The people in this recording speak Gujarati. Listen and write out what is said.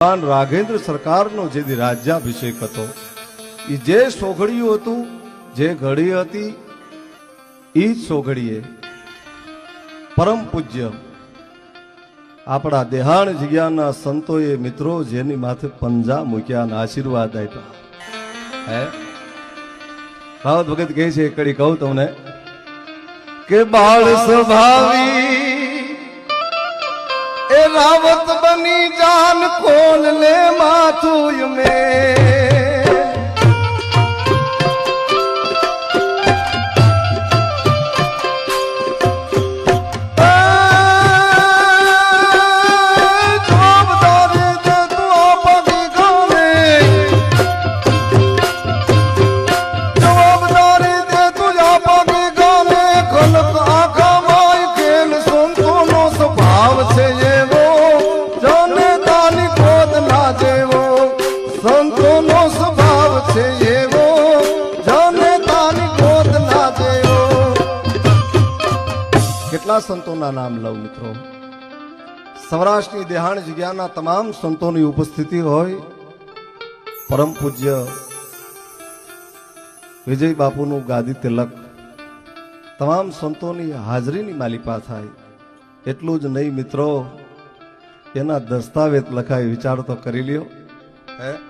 ભગવાન રાઘેન્દ્ર સરકારનો જે રાજ્યાભિષેક હતો એ જે સોઘડિયું હતું, જે ઘડી હતી એ જ સોગડીએ પરમ પૂજ્ય. આપણા દેહાણ જગ્યાના સંતોએ મિત્રો જેની માથે પંજા મૂક્યા અને આશીર્વાદ આપ્યા. હે? રાવત ભગત કહે છે કડી કહું તમને કે બાળ સ્વભાવી, એ રાવત બની માથું મેં કેટલા સંતોના નામ લઉં મિત્રો? સૌરાષ્ટ્રની દેહાણ જગ્યાના તમામ સંતોની ઉપસ્થિતિ હોય, પરમ પૂજ્ય વિજય બાપુનું ગાદી તિલક, તમામ સંતોની હાજરીની માલિપા થાય. એટલું જ નહીં મિત્રો, એના દસ્તાવેજ લખાય વિચાર તો કરી લ્યો. હે?